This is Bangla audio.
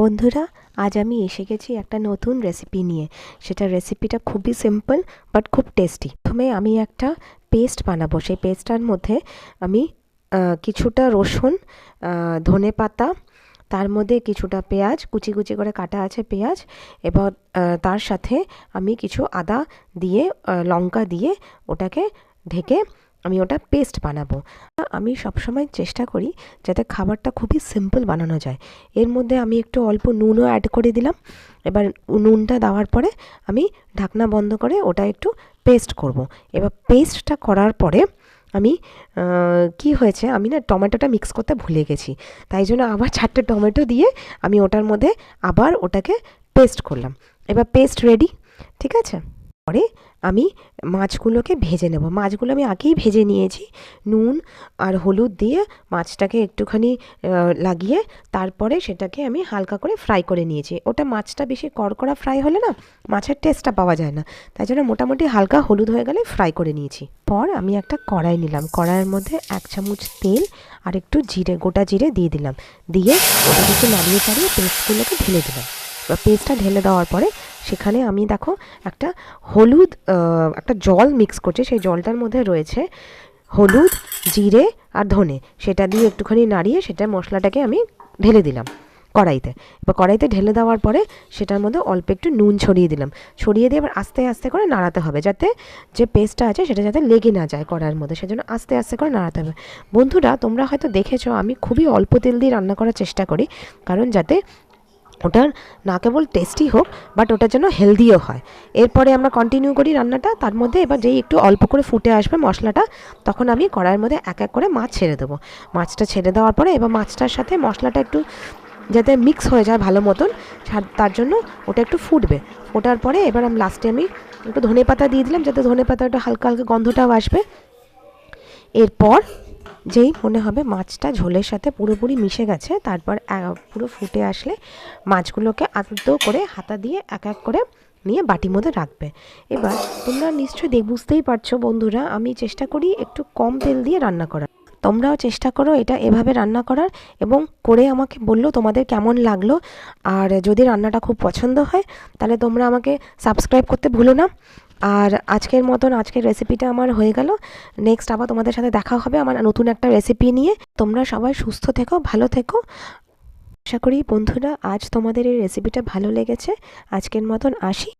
বন্ধুরা, আজ আমি এসে গেছি একটা নতুন রেসিপি নিয়ে। সেটা রেসিপিটা খুবই সিম্পল বাট খুব টেস্টি প্রথমে আমি একটা পেস্ট বানাবো। সেই পেস্টটার মধ্যে আমি কিছুটা রসুন ধনে পাতা, তার মধ্যে কিছুটা পেঁয়াজ, কুচি কুচি করে কাটা আছে পেঁয়াজ, এবার তার সাথে আমি কিছু আদা দিয়ে লঙ্কা দিয়ে ওটাকে ঢেকে আমি ওটা পেস্ট বানাবো। আমি সবসময় চেষ্টা করি যাতে খাবারটা খুবই সিম্পল বানানো যায়। এর মধ্যে আমি একটু অল্প নুনও অ্যাড করে দিলাম। এবার নুনটা দেওয়ার পরে আমি ঢাকনা বন্ধ করে ওটা একটু পেস্ট করব। এবার পেস্টটা করার পরে আমি কি হয়েছে? আমি না টমেটোটা মিক্স করতে ভুলে গেছি। তাই জন্য আবার চারটে টমেটো দিয়ে আমি ওটার মধ্যে আবার ওটাকে পেস্ট করলাম। এবার পেস্ট রেডি ঠিক আছে? পরে আমি মাছগুলোকে ভেজে নেব। মাছগুলো আমি আগেই ভেজে নিয়েছি। নুন আর হলুদ দিয়ে মাছটাকে একটুখানি লাগিয়ে তারপরে সেটাকে আমি হালকা করে ফ্রাই করে নিয়েছি। ওটা মাছটা বেশি কড়কড়া ফ্রাই হলে না, মাছের টেস্টটা পাওয়া যায় না। তাই জন্য মোটামুটি হালকা হলুদ হয়ে গেলে ফ্রাই করে নিয়েছি। পর আমি একটা কড়াই নিলাম। কড়াইয়ের মধ্যে এক চামচ তেল আর একটু জিরে, গোটা জিরে দিয়ে দিলাম। দিয়ে ওটাকে একটু নাড়িয়ে চাড়িয়ে পেস্টগুলোকে ঢেলে দিলাম। পেস্টটা ঢেলে দেওয়ার পরে সেখানে আমি দেখো একটা হলুদ একটা জল মিক্স করছি, সেই জলটার মধ্যে রয়েছে হলুদ, জিরে আর ধনে। সেটা দিয়ে একটুখানি নাড়িয়ে সেটা মশলাটাকে আমি ঢেলে দিলাম কড়াইতে। এবার কড়াইতে ঢেলে দেওয়ার পরে সেটার মধ্যে অল্প একটু নুন ছড়িয়ে দিলাম। ছড়িয়ে দিয়ে এবার আস্তে আস্তে করে নাড়াতে হবে যাতে যে পেস্টটা আছে সেটা যাতে লেগে না যায় কড়াইয়ের মধ্যে, সেজন্য আস্তে আস্তে করে নাড়াতে হবে। বন্ধুরা, তোমরা হয়তো দেখেছ আমি খুবই অল্প তেল দিয়ে রান্না করার চেষ্টা করি, কারণ যাতে ওটার না কেবল টেস্টি হোক বাট ওটা যেন হেলদিও হয়। এরপরে আমরা কন্টিনিউ করি রান্নাটা, তার মধ্যে এবার যেই একটু অল্প করে ফুটে আসবে মশলাটা, তখন আমি কড়াইয়ের মধ্যে এক এক করে মাছ ছেড়ে দেবো। মাছটা ছেড়ে দেওয়ার পরে এবার মাছটার সাথে মশলাটা একটু যাতে মিক্স হয়ে যায় ভালো মতন তার জন্য ওটা একটু ফুটবে। ফোটার পরে এবার আমি লাস্টে আমি একটু ধনে পাতা দিয়ে দিলাম, যাতে ধনে পাতাটা হালকা হালকা গন্ধটাও আসবে। এরপর যেই মনে হবে মাছটা ঝোলের সাথে পুরোপুরি মিশে গেছে, তারপর পুরো ফুটে আসলে মাছগুলোকে আদ্য করে হাতা দিয়ে এক এক করে নিয়ে বাটির মধ্যে রাখবে। এবার তোমরা নিশ্চয়ই দেখ, বুঝতেই পারছ বন্ধুরা, আমি চেষ্টা করি একটু কম তেল দিয়ে রান্না করার। তোমরাও চেষ্টা করো এটা এভাবে রান্না করার এবং করে আমাকে বলল তোমাদের কেমন লাগল। আর যদি রান্নাটা খুব পছন্দ হয়, তাহলে তোমরা আমাকে সাবস্ক্রাইব করতে ভুলো না। আর আজকের মতন আজকের রেসিপিটা আমার হয়ে গেল। নেক্সট আবার তোমাদের সাথে দেখা হবে আমার নতুন একটা রেসিপি নিয়ে। তোমরা সবাই সুস্থ থেকো, ভালো থেকো। আশা করি বন্ধুরা, আজ তোমাদের এই রেসিপিটা ভালো লেগেছে। আজকের মতন আসি।